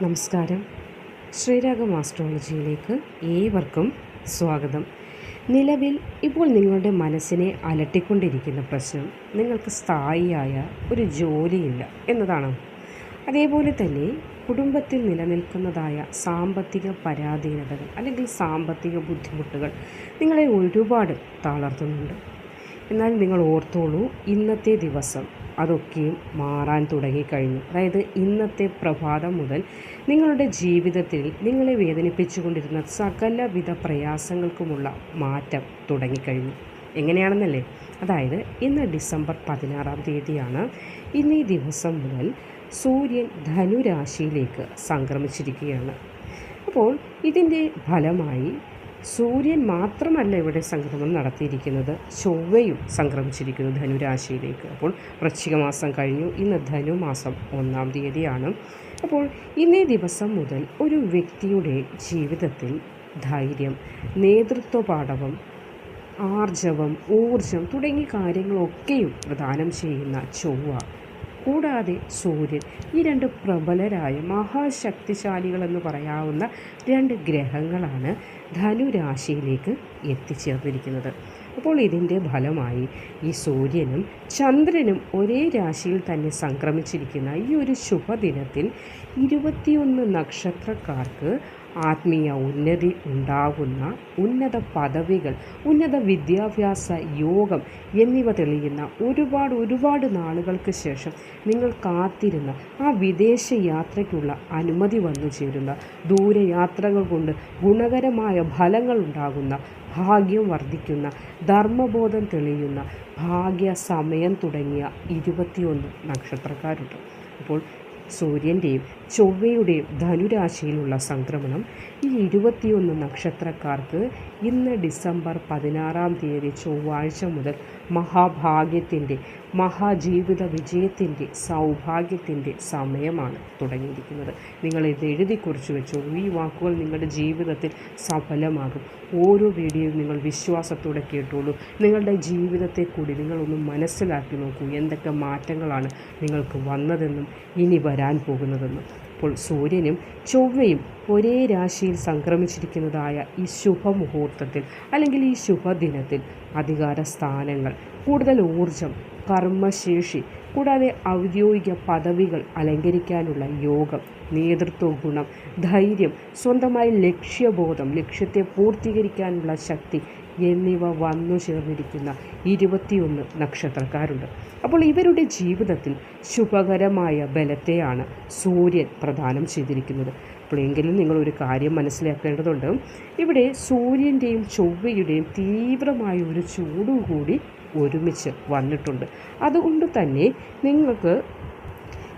നമസ്കാരം. ശ്രീരാഗം ആസ്ട്രോളജിയിലേക്ക് ഏവർക്കും സ്വാഗതം. നിലവിൽ ഇപ്പോൾ നിങ്ങളുടെ മനസ്സിനെ അലട്ടിക്കൊണ്ടിരിക്കുന്ന പ്രശ്നം നിങ്ങൾക്ക് സ്ഥായിയായ ഒരു ജോലിയില്ല എന്നതാണ്. അതേപോലെ തന്നെ കുടുംബത്തിൽ നിലനിൽക്കുന്നതായ സാമ്പത്തിക പരാധീനതകൾ അല്ലെങ്കിൽ സാമ്പത്തിക ബുദ്ധിമുട്ടുകൾ നിങ്ങളെ ഒരുപാട് തളർത്തുന്നുണ്ട്. എന്നാൽ നിങ്ങൾ ഓർത്തോളൂ ഇന്നത്തെ ദിവസം അതൊക്കെയും മാറാൻ തുടങ്ങിക്കഴിഞ്ഞു. അതായത് ഇന്നത്തെ പ്രഭാതം മുതൽ നിങ്ങളുടെ ജീവിതത്തിൽ നിങ്ങളെ വേദനിപ്പിച്ചുകൊണ്ടിരുന്ന സകലവിധ പ്രയാസങ്ങൾക്കുമുള്ള മാറ്റം തുടങ്ങിക്കഴിഞ്ഞു. എങ്ങനെയാണെന്നല്ലേ? അതായത് ഇന്ന് ഡിസംബർ പതിനാറാം തീയതിയാണ് ഇന്ന് ഈ ദിവസം മുതൽ സൂര്യൻ ധനുരാശിയിലേക്ക് സംക്രമിച്ചിരിക്കുകയാണ്. അപ്പോൾ ഇതിന്റെ ഫലമായി സൂര്യൻ മാത്രമല്ല ഇവിടെ സംക്രമം നടത്തിയിരിക്കുന്നത്. ചൊവ്വയും സംക്രമിച്ചിരിക്കുന്നു ധനുരാശിയിലേക്ക്. അപ്പോൾ വൃശ്ചിക മാസം കഴിഞ്ഞു. ഇന്ന് ധനുമാസം ഒന്നാം തീയതിയാണ്. അപ്പോൾ ഇന്നേ ദിവസം മുതൽ ഒരു വ്യക്തിയുടെ ജീവിതത്തിൽ ധൈര്യം നേതൃത്വ പാഠവം ആർജവം ഊർജം തുടങ്ങിയ കാര്യങ്ങളൊക്കെയും പ്രദാനം ചെയ്യുന്ന ചൊവ്വ കൂടാതെ സൂര്യൻ. ഈ രണ്ട് പ്രബലരായ മഹാശക്തിശാലികളെന്ന് പറയാവുന്ന രണ്ട് ഗ്രഹങ്ങളാണ് ധനുരാശിയിലേക്ക് എത്തിച്ചേർന്നിരിക്കുന്നത്. അപ്പോൾ ഇതിന്റെ ഫലമായി ഈ സൂര്യനും ചന്ദ്രനും ഒരേ രാശിയിൽ തന്നെ സംക്രമിച്ചിരിക്കുന്ന ഈ ഒരു ശുഭദിനത്തിൽ ഇരുപത്തിയൊന്ന് നക്ഷത്രക്കാർക്ക് ആത്മീയ ഉന്നതി ഉണ്ടാകുന്ന ഉന്നത പദവികൾ ഉന്നത വിദ്യാഭ്യാസ യോഗം എന്നിവ തെളിയുന്ന ഒരുപാട് ഒരുപാട് നാളുകൾക്ക് ശേഷം നിങ്ങൾ കാത്തിരുന്ന ആ വിദേശ യാത്രയ്ക്കുള്ള അനുമതി വന്നു ചേരുന്ന ദൂരയാത്രകൾ കൊണ്ട് ഗുണകരമായ ഫലങ്ങൾ ഉണ്ടാകുന്ന ഭാഗ്യം വർദ്ധിക്കുന്ന ധർമ്മബോധം തെളിയുന്ന ഭാഗ്യ സമയം തുടങ്ങിയ ഇരുപത്തിയൊന്ന് നക്ഷത്രക്കാരുണ്ട്. അപ്പോൾ സൂര്യന്റെയും ചൊവ്വയുടെയും ധനുരാശിയിലുള്ള സംക്രമണം ഈ ഇരുപത്തിയൊന്ന് നക്ഷത്രക്കാർക്ക് ഇന്ന് ഡിസംബർ പതിനാറാം തീയതി ചൊവ്വാഴ്ച മുതൽ മഹാഭാഗ്യത്തിന്റെ മഹാജീവിത വിജയത്തിന്റെ സൗഭാഗ്യത്തിന്റെ സമയമാണ് തുടങ്ങിയിരിക്കുന്നത്. നിങ്ങൾ ഇത് എഴുതി കുറിച്ച് വെച്ചോളൂ ഈ വാക്കുകൾ നിങ്ങളുടെ ജീവിതത്തിൽ സഫലമാകും. ഓരോ വീഡിയോയും നിങ്ങൾ വിശ്വാസത്തോടെ കേട്ടോളൂ. നിങ്ങളുടെ ജീവിതത്തെ കൂടി നിങ്ങളൊന്ന് മനസ്സിലാക്കി നോക്കൂ. എന്തൊക്കെ മാറ്റങ്ങളാണ് നിങ്ങൾക്ക് വന്നതെന്നും ഇനി വരാൻ പോകുന്നതെന്നും. അപ്പോൾ സൂര്യനും ചൊവ്വയും ഒരേ രാശിയിൽ സംക്രമിച്ചിരിക്കുന്നതായ ഈ ശുഭമുഹൂർത്തത്തിൽ അല്ലെങ്കിൽ ഈ ശുഭദിനത്തിൽ അധികാര സ്ഥാനങ്ങൾ കൂടുതൽ ഊർജം കർമ്മശേഷി കൂടാതെ ഔദ്യോഗിക പദവികൾ അലങ്കരിക്കാനുള്ള യോഗം നേതൃത്വ ഗുണം ധൈര്യം സ്വന്തമായി ലക്ഷ്യബോധം ലക്ഷ്യത്തെ പൂർത്തീകരിക്കാനുള്ള ശക്തി എന്നിവ വന്നു ചേർന്നിരിക്കുന്ന ഇരുപത്തിയൊന്ന് നക്ഷത്രക്കാരുണ്ട്. അപ്പോൾ ഇവരുടെ ജീവിതത്തിൽ ശുഭകരമായ ബലത്തെയാണ് സൂര്യൻ പ്രദാനം ചെയ്തിരിക്കുന്നത്. അപ്പോഴെങ്കിലും ഒരു കാര്യം മനസ്സിലാക്കേണ്ടതുണ്ട്. ഇവിടെ സൂര്യന്റെയും ചൊവ്വയുടെയും തീവ്രമായ ഒരു ചൂടും കൂടി ഒരുമിച്ച് വന്നിട്ടുണ്ട്. അതുകൊണ്ട് തന്നെ നിങ്ങൾക്ക്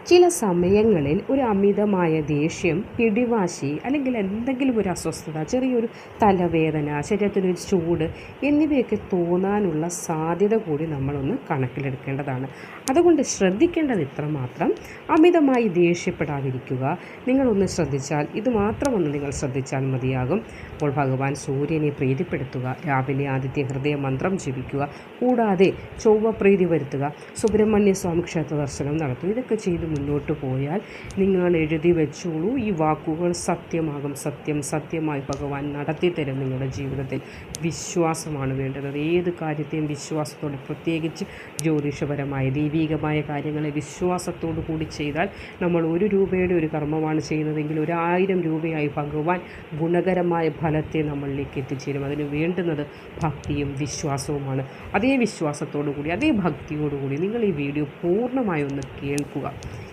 ചില സമയങ്ങളിൽ ഒരു അമിതമായ ദേഷ്യം പിടിവാശി അല്ലെങ്കിൽ എന്തെങ്കിലും ഒരു അസ്വസ്ഥത ചെറിയൊരു തലവേദന ശരീരത്തിനൊരു ചൂട് എന്നിവയൊക്കെ തോന്നാനുള്ള സാധ്യത കൂടി നമ്മളൊന്ന് കണക്കിലെടുക്കേണ്ടതാണ്. അതുകൊണ്ട് ശ്രദ്ധിക്കേണ്ടത് ഇത്രമാത്രം. അമിതമായി ദേഷ്യപ്പെടാതിരിക്കുക. നിങ്ങളൊന്ന് ശ്രദ്ധിച്ചാൽ ഇത് മാത്രമൊന്ന് നിങ്ങൾ ശ്രദ്ധിച്ചാൽ മതിയാകും. അപ്പോൾ ഭഗവാൻ സൂര്യനെ പ്രീതിപ്പെടുത്തുക രാവിലെ ആദിത്യ ഹൃദയ മന്ത്രം ജപിക്കുക കൂടാതെ ചൊവ്വ പ്രീതി വരുത്തുക സുബ്രഹ്മണ്യ സ്വാമി ക്ഷേത്ര ദർശനം നടത്തുക. ഇതൊക്കെ ചെയ്ത് മുന്നോട്ട് പോയാൽ നിങ്ങൾ എഴുതി വെച്ചോളൂ. ഈ വാക്കുകൾ സത്യമാകും. സത്യം സത്യമായി ഭഗവാൻ നടത്തി തരും നിങ്ങളുടെ ജീവിതത്തിൽ. വിശ്വാസമാണ് വേണ്ടത്. ഏത് കാര്യത്തെയും വിശ്വാസത്തോടെ പ്രത്യേകിച്ച് ജ്യോതിഷപരമായ ദൈവീകമായ കാര്യങ്ങളെ വിശ്വാസത്തോടു കൂടി ചെയ്താൽ നമ്മൾ ഒരു രൂപയുടെ ഒരു കർമ്മമാണ് ചെയ്യുന്നതെങ്കിൽ ഒരു ആയിരം രൂപയായി ഭഗവാൻ ഗുണകരമായ ഫലത്തെ നമ്മളിലേക്ക് എത്തിച്ചേരും. അതിന് വേണ്ടുന്നത് ഭക്തിയും വിശ്വാസവുമാണ്. അതേ വിശ്വാസത്തോടു കൂടി അതേ ഭക്തിയോടുകൂടി നിങ്ങൾ ഈ വീഡിയോ പൂർണമായി ഒന്ന് കേൾക്കുക.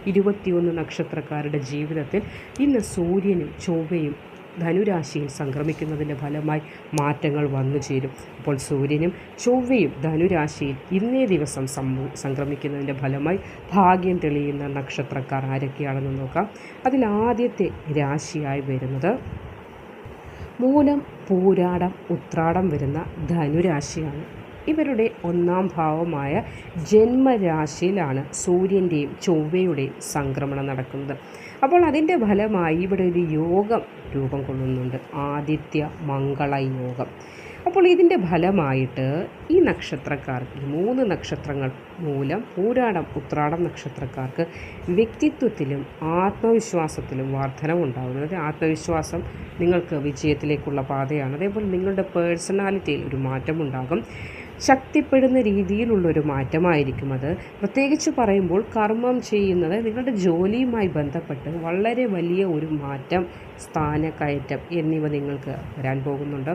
ഇരുപത്തിയൊന്ന് നക്ഷത്രക്കാരുടെ ജീവിതത്തിൽ ഇന്ന് സൂര്യനും ചൊവ്വയും ധനുരാശിയിൽ സംക്രമിക്കുന്നതിന്റെ ഫലമായി മാറ്റങ്ങൾ വന്നു ചേരും. അപ്പോൾ സൂര്യനും ചൊവ്വയും ധനുരാശിയിൽ ഇന്നേ ദിവസം സംക്രമിക്കുന്നതിന്റെ ഫലമായി ഭാഗ്യം തെളിയുന്ന നക്ഷത്രക്കാർ ആരൊക്കെയാണെന്ന് നോക്കാം. അതിൽ ആദ്യത്തെ രാശിയായി വരുന്നത് മൂലം പൂരാടം ഉത്രാടം വരുന്ന ധനുരാശിയാണ്. ഇവരുടെ ഒന്നാം ഭാവമായ ജന്മരാശിയിലാണ് സൂര്യന്റെയും ചൊവ്വയുടെയും സംക്രമണം നടക്കുന്നത്. അപ്പോൾ അതിന്റെ ഫലമായി ഇവിടെ ഒരു യോഗം രൂപം കൊള്ളുന്നുണ്ട്. ആദിത്യ മംഗള യോഗം. അപ്പോൾ ഇതിന്റെ ഫലമായിട്ട് ഈ നക്ഷത്രക്കാർക്ക് മൂന്ന് നക്ഷത്രങ്ങൾ മൂലം പൂരാടം ഉത്രാടം നക്ഷത്രക്കാർക്ക് വ്യക്തിത്വത്തിലും ആത്മവിശ്വാസത്തിലും വർധനവുണ്ടാകും അതായത് ആത്മവിശ്വാസം നിങ്ങൾക്ക് വിജയത്തിലേക്കുള്ള പാതയാണ്. അതേപോലെ നിങ്ങളുടെ പേഴ്സണാലിറ്റിയിൽ ഒരു മാറ്റമുണ്ടാകും. ശക്തിപ്പെടുന്ന രീതിയിലുള്ളൊരു മാറ്റമായിരിക്കും അത്. പ്രത്യേകിച്ച് പറയുമ്പോൾ കർമ്മം ചെയ്യുന്നത് നിങ്ങളുടെ ജോലിയുമായി ബന്ധപ്പെട്ട് വളരെ വലിയ ഒരു മാറ്റം സ്ഥാനക്കയറ്റം എന്നിവ നിങ്ങൾക്ക് വരാൻ പോകുന്നുണ്ട്.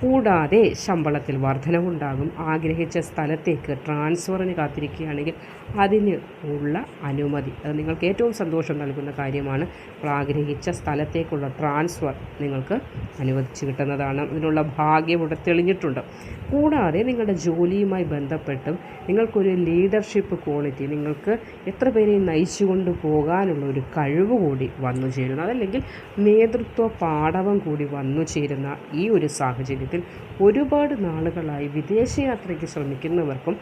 കൂടാതെ ശമ്പളത്തിൽ വർധനവുണ്ടാകും. ആഗ്രഹിച്ച സ്ഥലത്തേക്ക് ട്രാൻസ്ഫറിന് കാത്തിരിക്കുകയാണെങ്കിൽ അതിന് ഉള്ള അനുമതി. അത് നിങ്ങൾക്ക് ഏറ്റവും സന്തോഷം നൽകുന്ന കാര്യമാണ്. അപ്പോൾ ആഗ്രഹിച്ച സ്ഥലത്തേക്കുള്ള ട്രാൻസ്ഫർ നിങ്ങൾക്ക് അനുവദിച്ചു കിട്ടുന്നതാണ്. അതിനുള്ള ഭാഗ്യം ഇവിടെ തെളിഞ്ഞിട്ടുണ്ട്. കൂടാതെ നിങ്ങളുടെ ജോലിയുമായി ബന്ധപ്പെട്ടും നിങ്ങൾക്കൊരു ലീഡർഷിപ്പ് ക്വാളിറ്റി നിങ്ങൾക്ക് എത്ര പേരെയും നയിച്ചുകൊണ്ട് പോകാനുള്ള ഒരു കഴിവ് കൂടി വന്നു ചേരുന്നു. അതല്ലെങ്കിൽ നേതൃത്വ പാഠവം കൂടി വന്നു ചേരുന്ന ഈ ഒരു സാഹചര്യത്തിൽ ഒരുപാട് നാളുകളായി വിദേശയാത്രയ്ക്ക് ശ്രമിക്കുന്നവർക്കും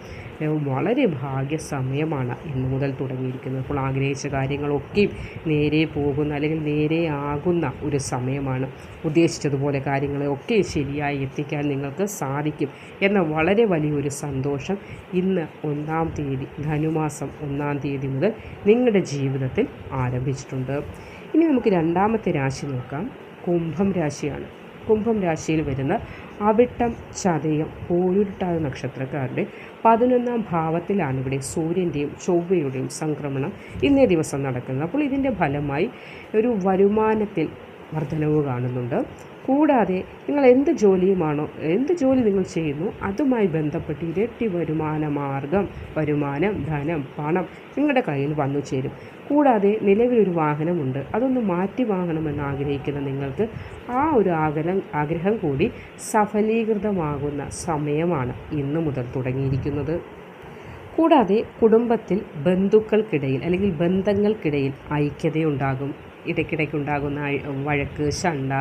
വളരെ ഭാഗ്യ സമയമാണ് ഇന്നു മുതൽ തുടങ്ങിയിരിക്കുന്നത്. അപ്പോൾ ആഗ്രഹിച്ച കാര്യങ്ങളൊക്കെയും നേരെ പോകുന്ന അല്ലെങ്കിൽ നേരെ ആകുന്ന ഒരു സമയമാണ്. ഉദ്ദേശിച്ചതുപോലെ കാര്യങ്ങളെയൊക്കെ ശരിയായി എത്തിക്കാൻ നിങ്ങൾക്ക് സാധിക്കും എന്ന വളരെ വലിയൊരു സന്തോഷം ഇന്ന് ഒന്നാം തീയതി ധനുമാസം ഒന്നാം തീയതി മുതൽ നിങ്ങളുടെ ജീവിതത്തിൽ ആരംഭിച്ചിട്ടുണ്ട്. ഇനി നമുക്ക് രണ്ടാമത്തെ രാശി നോക്കാം. കുംഭം രാശിയാണ്. കുംഭം രാശിയിൽ വരുന്ന അവിട്ടം ചതയം പോരുരുട്ടാത നക്ഷത്രക്കാരുടെ പതിനൊന്നാം ഭാവത്തിലാണ് ഇവിടെ സൂര്യന്റെയും ചൊവ്വയുടെയും സംക്രമണം ഇന്നേ ദിവസം നടക്കുന്നത്. അപ്പോൾ ഇതിന്റെ ഫലമായി ഒരു വരുമാനത്തിൽ വർധനവ് കാണുന്നുണ്ട്. കൂടാതെ നിങ്ങൾ എന്ത് ജോലിയുമാണോ എന്ത് ജോലി നിങ്ങൾ ചെയ്യുന്നു അതുമായി ബന്ധപ്പെട്ട് ഇരട്ടി വരുമാന മാർഗം വരുമാനം ധനം പണം നിങ്ങളുടെ കയ്യിൽ വന്നു ചേരും. കൂടാതെ നിലവിലൊരു വാഹനമുണ്ട്. അതൊന്ന് മാറ്റി വാങ്ങണമെന്ന് ആഗ്രഹിക്കുന്ന നിങ്ങൾക്ക് ആ ഒരു ആഗ്രഹം ആഗ്രഹം കൂടി സഫലീകൃതമാകുന്ന സമയമാണ് ഇന്നു മുതൽ തുടങ്ങിയിരിക്കുന്നത്. കൂടാതെ കുടുംബത്തിൽ ബന്ധുക്കൾക്കിടയിൽ അല്ലെങ്കിൽ ബന്ധങ്ങൾക്കിടയിൽ ഐക്യതയുണ്ടാകും. ഇടയ്ക്കിടയ്ക്കുണ്ടാകുന്ന വഴക്ക് ശണ്ട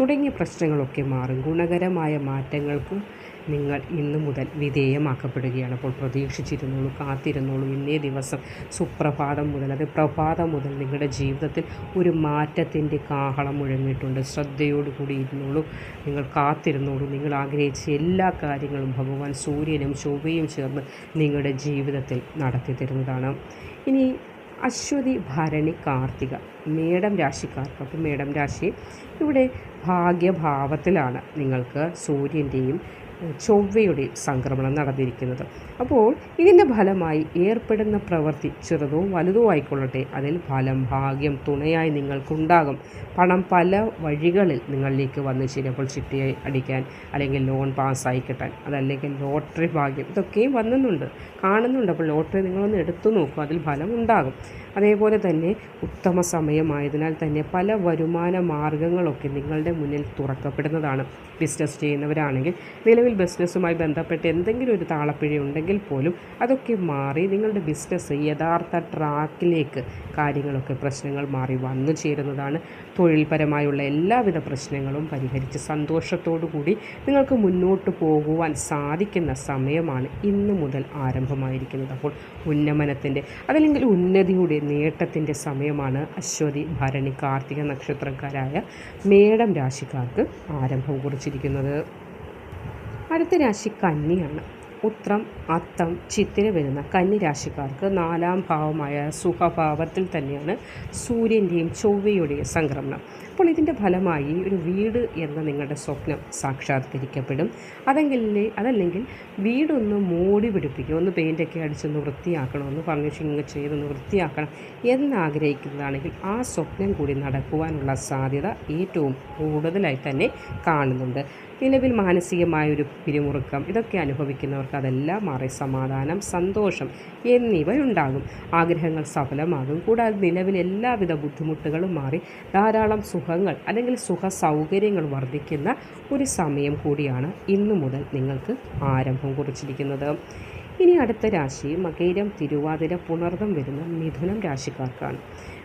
തുടങ്ങിയ പ്രശ്നങ്ങളൊക്കെ മാറും. ഗുണകരമായ മാറ്റങ്ങൾക്കും നിങ്ങൾ ഇന്നു മുതൽ വിധേയമാക്കപ്പെടുകയാണ്. അപ്പോൾ പ്രതീക്ഷിച്ചിരുന്നോളൂ കാത്തിരുന്നോളൂ. ഇന്നേ ദിവസം സുപ്രഭാതം മുതൽ അത് പ്രഭാതം മുതൽ നിങ്ങളുടെ ജീവിതത്തിൽ ഒരു മാറ്റത്തിന്റെ കാഹളം മുഴങ്ങിയിട്ടുണ്ട്. ശ്രദ്ധയോടുകൂടി ഇരുന്നോളൂ. നിങ്ങൾ കാത്തിരുന്നോളൂ. നിങ്ങൾ ആഗ്രഹിച്ച എല്ലാ കാര്യങ്ങളും ഭഗവാൻ സൂര്യനും ചൊവ്വയും ചേർന്ന് നിങ്ങളുടെ ജീവിതത്തിൽ നടത്തി തരുന്നതാണ് ഇനി അശ്വതി ഭരണി കാർത്തിക മേടം രാശിക്കാർക്ക് അപ്പോൾ മേടം രാശി ഇവിടെ ഭാഗ്യഭാവത്തിലാണ്. നിങ്ങൾക്ക് സൂര്യന്റെയും ചൊവ്വയുടെയും സംക്രമണം നടന്നിരിക്കുന്നത്. അപ്പോൾ ഇതിന്റെ ഫലമായി ഏർപ്പെടുന്ന പ്രവൃത്തി ചെറുതോ വലുതോ ആയിക്കൊള്ളട്ടെ. അതിൽ ഫലം ഭാഗ്യം തുണയായി നിങ്ങൾക്കുണ്ടാകും. പണം പല വഴികളിൽ നിങ്ങളിലേക്ക് വന്ന് ചിലപ്പോൾ ചിട്ടി അടിക്കാൻ അല്ലെങ്കിൽ ലോൺ പാസ്സായി കിട്ടാൻ അതല്ലെങ്കിൽ ലോട്ടറി ഭാഗ്യം ഇതൊക്കെയും വന്നുന്നുണ്ട് കാണുന്നുണ്ട്. അപ്പോൾ ലോട്ടറി നിങ്ങളൊന്ന് എടുത്തു നോക്കും. അതിൽ ഫലം ഉണ്ടാകും. അതേപോലെ തന്നെ ഉത്തമ സമയമായതിനാൽ തന്നെ പല വരുമാന മാർഗങ്ങളൊക്കെ നിങ്ങളുടെ മുന്നിൽ തുറക്കപ്പെടുന്നതാണ്. ബിസിനസ് ചെയ്യുന്നവരാണെങ്കിൽ നിലവിൽ ബിസിനസ്സുമായി ബന്ധപ്പെട്ട് എന്തെങ്കിലും ഒരു താളപ്പിഴ ഉണ്ടെങ്കിൽ പോലും അതൊക്കെ മാറി നിങ്ങളുടെ ബിസിനസ് യഥാർത്ഥ ട്രാക്കിലേക്ക് കാര്യങ്ങളൊക്കെ പ്രശ്നങ്ങൾ മാറി വന്നു ചേരുന്നതാണ്. തൊഴിൽപരമായുള്ള എല്ലാവിധ പ്രശ്നങ്ങളും പരിഹരിച്ച് സന്തോഷത്തോടു കൂടി നിങ്ങൾക്ക് മുന്നോട്ട് പോകുവാൻ സാധിക്കുന്ന സമയമാണ് ഇന്ന് മുതൽ ആരംഭമായിരിക്കുന്നത്. അപ്പോൾ ഉന്നമനത്തിന്റെ അതല്ലെങ്കിൽ ഉന്നതിയുടെ നേട്ടത്തിന്റെ സമയമാണ് അശ്വതി ഭരണി കാർത്തിക നക്ഷത്രക്കാരായ മേടം രാശിക്കാർക്ക് ആരംഭം കുറിച്ചിരിക്കുന്നത്. അടുത്ത രാശി കന്നിയാണ്. ഉത്രം അത്തം ചിത്തിര വരുന്ന കന്നി രാശിക്കാർക്ക് നാലാം ഭാവമായ സുഖഭാവത്തിൽ തന്നെയാണ് സൂര്യന്റെയും ചൊവ്വയുടെയും സംക്രമണം. അപ്പോൾ ഇതിന്റെ ഫലമായി ഒരു വീട് എന്ന നിങ്ങളുടെ സ്വപ്നം സാക്ഷാത്കരിക്കപ്പെടും. അതെങ്കിൽ അതല്ലെങ്കിൽ വീടൊന്ന് മൂടി പിടിപ്പിക്കുക ഒന്ന് പെയിന്റൊക്കെ അടിച്ചൊന്ന് വൃത്തിയാക്കണം. ഒന്ന് ഫർണിഷിങ് ചെയ്തൊന്ന് വൃത്തിയാക്കണം എന്നാഗ്രഹിക്കുന്നതാണെങ്കിൽ ആ സ്വപ്നം കൂടി നടക്കുവാനുള്ള സാധ്യത ഏറ്റവും കൂടുതലായി തന്നെ കാണുന്നുണ്ട്. നിലവിൽ മാനസികമായൊരു പിരിമുറുക്കം ഇതൊക്കെ അനുഭവിക്കുന്നവർക്ക് അതെല്ലാം മാറി സമാധാനം സന്തോഷം എന്നിവ ഉണ്ടാകും ആഗ്രഹങ്ങൾ സഫലമാകും. കൂടാതെ നിലവിൽ എല്ലാവിധ ബുദ്ധിമുട്ടുകളും മാറി ധാരാളം സുഖങ്ങൾ അല്ലെങ്കിൽ സുഖ സൗകര്യങ്ങൾ വർദ്ധിക്കുന്ന ഒരു സമയം കൂടിയാണ് ഇന്നു മുതൽ നിങ്ങൾക്ക് ആരംഭം കുറിച്ചിരിക്കുന്നത്. ഇനി അടുത്ത രാശി മകേരം തിരുവാതിര പുണർതം വരുന്ന മിഥുനം രാശിക്കാർക്കാണ്.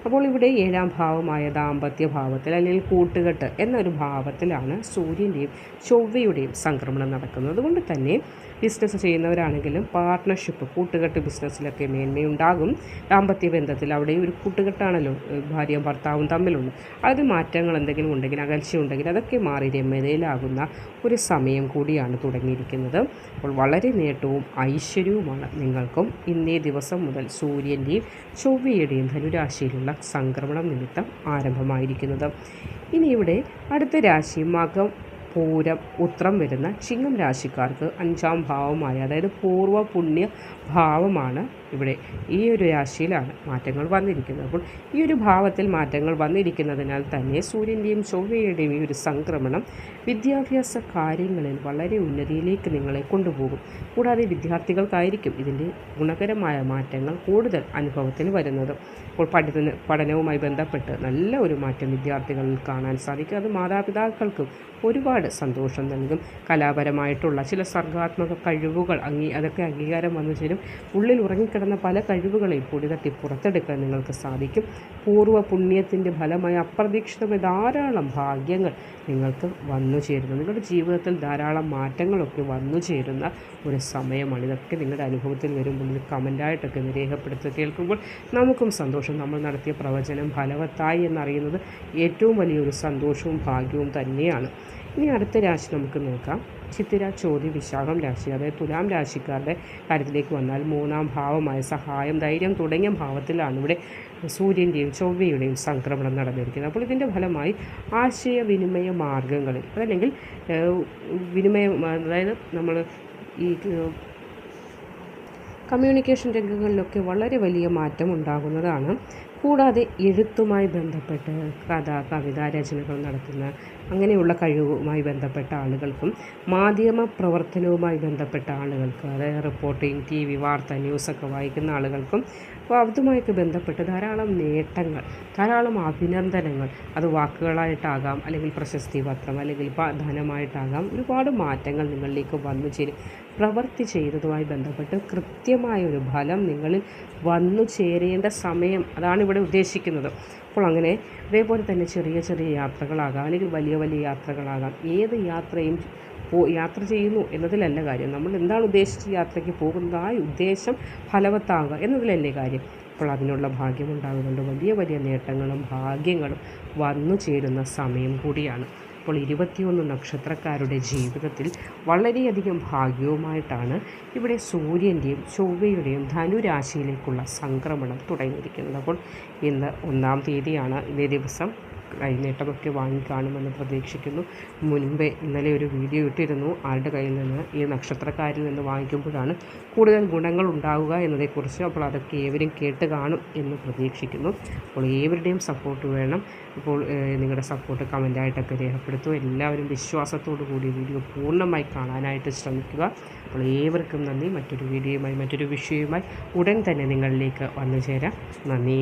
അപ്പോൾ ഇവിടെ ഏഴാം ഭാവമായ ദാമ്പത്യ ഭാവത്തിൽ അല്ലെങ്കിൽ കൂട്ടുകെട്ട് എന്നൊരു ഭാവത്തിലാണ് സൂര്യന്റെയും ചൊവ്വയുടെയും സംക്രമണം നടക്കുന്നത്. അതുകൊണ്ട് തന്നെ ബിസിനസ് ചെയ്യുന്നവരാണെങ്കിലും പാർട്ട്ണർഷിപ്പ് കൂട്ടുകെട്ട് ബിസിനസ്സിലൊക്കെ മേന്മയുണ്ടാകും. ദാമ്പത്യ ബന്ധത്തിൽ അവിടെ ഒരു കൂട്ടുകെട്ടാണല്ലോ ഭാര്യയും ഭർത്താവും തമ്മിലുണ്ട്. അതിൽ മാറ്റങ്ങൾ എന്തെങ്കിലും ഉണ്ടെങ്കിൽ അകൽച്ച ഉണ്ടെങ്കിൽ അതൊക്കെ മാറി രമ്യതയിലാകുന്ന ഒരു സമയം കൂടിയാണ് തുടങ്ങിയിരിക്കുന്നത്. അപ്പോൾ വളരെ നേട്ടവും ഐശ്വര്യവുമാണ് നിങ്ങൾക്കും ഇന്നേ ദിവസം മുതൽ സൂര്യന്റെയും ചൊവ്വയുടെയും ധനുരാശിയിലുള്ള സംക്രമണം നിമിത്തം ആരംഭമായിരിക്കുന്നത്. ഇനി ഇവിടെ അടുത്ത രാശി മകം പൂരം ഉത്രം വരുന്ന ചിങ്ങം രാശിക്കാർക്ക് അഞ്ചാം ഭാവമായ അതായത് പൂർവ പുണ്യ ഭാവമാണ് ഇവിടെ ഈ ഒരു രാശിയിലാണ് മാറ്റങ്ങൾ വന്നിരിക്കുന്നത്. അപ്പോൾ ഈ ഒരു ഭാവത്തിൽ മാറ്റങ്ങൾ വന്നിരിക്കുന്നതിനാൽ തന്നെ സൂര്യന്റെയും ചൊവ്വയുടെയും ഈ ഒരു സംക്രമണം വിദ്യാഭ്യാസ കാര്യങ്ങളിൽ വളരെ ഉന്നതിയിലേക്ക് നിങ്ങളെ കൊണ്ടുപോകും. കൂടാതെ വിദ്യാർത്ഥികൾക്കായിരിക്കും ഇതിന്റെ ഗുണകരമായ മാറ്റങ്ങൾ കൂടുതൽ അനുഭവത്തിൽ വരുന്നത്. അപ്പോൾ പഠിത പഠനവുമായി ബന്ധപ്പെട്ട് നല്ല ഒരു മാറ്റം വിദ്യാർത്ഥികളിൽ കാണാൻ സാധിക്കും. അത് മാതാപിതാക്കൾക്കും ഒരുപാട് സന്തോഷം നൽകും. കലാപരമായിട്ടുള്ള ചില സർഗാത്മക കഴിവുകൾ അംഗീ അതൊക്കെ അംഗീകാരം വന്നു ചേരും. ഉള്ളിൽ ഉറങ്ങിക്കിടന്ന പല കഴിവുകളെയും പൊടിതട്ടി പുറത്തെടുക്കാൻ നിങ്ങൾക്ക് സാധിക്കും. പൂർവ പുണ്യത്തിന്റെ ഫലമായി അപ്രതീക്ഷിതമായ ധാരാളം ഭാഗ്യങ്ങൾ നിങ്ങൾക്ക് വന്നു ചേരുന്നു. നിങ്ങളുടെ ജീവിതത്തിൽ ധാരാളം മാറ്റങ്ങളൊക്കെ വന്നു ചേരുന്ന ഒരു സമയമാണ്. ഇതൊക്കെ നിങ്ങളുടെ അനുഭവത്തിൽ വരുമ്പോൾ ഇത് കമന്റായിട്ടൊക്കെ രേഖപ്പെടുത്തി കേൾക്കുമ്പോൾ നമുക്കും സന്തോഷം. നമ്മൾ നടത്തിയ പ്രവചനം ഫലവത്തായി എന്നറിയുന്നത് ഏറ്റവും വലിയൊരു സന്തോഷവും ഭാഗ്യവും തന്നെയാണ്. ഇനി അടുത്ത രാശി നമുക്ക് നോക്കാം. ചിത്തിര ചോതി വിശാഖം രാശി. അതായത് തുലാം രാശിക്കാരുടെ കാര്യത്തിലേക്ക് വന്നാൽ മൂന്നാം ഭാവമായ സഹായം ധൈര്യം തുടങ്ങിയ ഭാവത്തിലാണ് ഇവിടെ സൂര്യന്റെയും ചൊവ്വയുടെയും സംക്രമണം നടന്നിരിക്കുന്നത്. അപ്പോൾ ഇതിന്റെ ഫലമായി ആശയവിനിമയ മാർഗങ്ങളിൽ അതല്ലെങ്കിൽ വിനിമയം അതായത് നമ്മൾ ഈ കമ്മ്യൂണിക്കേഷൻ രംഗങ്ങളിലൊക്കെ വളരെ വലിയ മാറ്റം ഉണ്ടാകുന്നതാണ്. കൂടാതെ എഴുത്തുമായി ബന്ധപ്പെട്ട് കഥ കവിതാ രചനകൾ നടത്തുന്ന അങ്ങനെയുള്ള കഴിവുമായി ബന്ധപ്പെട്ട ആളുകൾക്കും മാധ്യമ പ്രവർത്തനവുമായി ബന്ധപ്പെട്ട ആളുകൾക്ക് അതായത് റിപ്പോർട്ടിംഗ് ടി വി വാർത്ത ന്യൂസൊക്കെ വായിക്കുന്ന ആളുകൾക്കും അപ്പോൾ അതുമായിട്ട് ബന്ധപ്പെട്ട് ധാരാളം നേട്ടങ്ങൾ ധാരാളം അഭിനന്ദനങ്ങൾ. അത് വാക്കുകളായിട്ടാകാം അല്ലെങ്കിൽ പ്രശസ്തി പത്രം അല്ലെങ്കിൽ ധനമായിട്ടാകാം ഒരുപാട് മാറ്റങ്ങൾ നിങ്ങളിലേക്ക് വന്നു ചേരും. പ്രവൃത്തി ചെയ്തതുമായി ബന്ധപ്പെട്ട് കൃത്യമായ ഒരു ഫലം നിങ്ങളിൽ വന്നു ചേരേണ്ട സമയം അതാണ് ഇവിടെ ഉദ്ദേശിക്കുന്നത്. അപ്പോൾ അങ്ങനെ അതേപോലെ തന്നെ ചെറിയ ചെറിയ യാത്രകളാകാം അല്ലെങ്കിൽ വലിയ വലിയ യാത്രകളാകാം. ഏത് യാത്രയും പോ യാത്ര ചെയ്യുന്നു എന്നതിലല്ല കാര്യം. നമ്മൾ എന്താണ് ഉദ്ദേശിച്ച് യാത്രയ്ക്ക് പോകുന്നത്? ആ ഉദ്ദേശം ഫലവത്താകുക എന്നതിലല്ലേ കാര്യം. അപ്പോൾ അതിനുള്ള ഭാഗ്യമുണ്ടാകുന്നുണ്ട് വലിയ വലിയ നേട്ടങ്ങളും ഭാഗ്യങ്ങളും വന്നു ചേരുന്ന സമയം കൂടിയാണ്. അപ്പോൾ ഇരുപത്തിയൊന്ന് നക്ഷത്രക്കാരുടെ ജീവിതത്തിൽ വളരെയധികം ഭാഗ്യവുമായിട്ടാണ് ഇവിടെ സൂര്യന്റെയും ചൊവ്വയുടെയും ധനുരാശിയിലേക്കുള്ള സംക്രമണം തുടങ്ങിയിരിക്കുന്നത്. അപ്പോൾ ഇന്ന് ഒന്നാം തീയതിയാണ് ഇതേ ദിവസം. കൈനീട്ടമൊക്കെ വാങ്ങിക്കാണുമെന്ന് പ്രതീക്ഷിക്കുന്നു. മുൻപേ ഇന്നലെ ഒരു വീഡിയോ ഇട്ടിരുന്നു. ആരുടെ കയ്യിൽ നിന്ന്? ഈ നക്ഷത്രക്കാരിൽ നിന്ന് വാങ്ങിക്കുമ്പോഴാണ് കൂടുതൽ ഗുണങ്ങൾ ഉണ്ടാവുക എന്നതേക്കുറിച്ച് അപ്പോൾ അതൊക്കെ ഏവരും കേട്ട് കാണും എന്ന് പ്രതീക്ഷിക്കുന്നു. അപ്പോൾ ഏവരുടെയും സപ്പോർട്ട് വേണം. അപ്പോൾ നിങ്ങളുടെ സപ്പോർട്ട് കമന്റായിട്ടൊക്കെ രേഖപ്പെടുത്തുക. എല്ലാവരും വിശ്വാസത്തോടു കൂടി വീഡിയോ പൂർണമായി കാണാനായിട്ട് ശ്രമിക്കുക. അപ്പോൾ ഏവർക്കും നന്ദി. മറ്റൊരു വീഡിയോയുമായി മറ്റൊരു വിഷയവുമായി ഉടൻ തന്നെ നിങ്ങളിലേക്ക് വന്നു ചേരാം നന്ദി.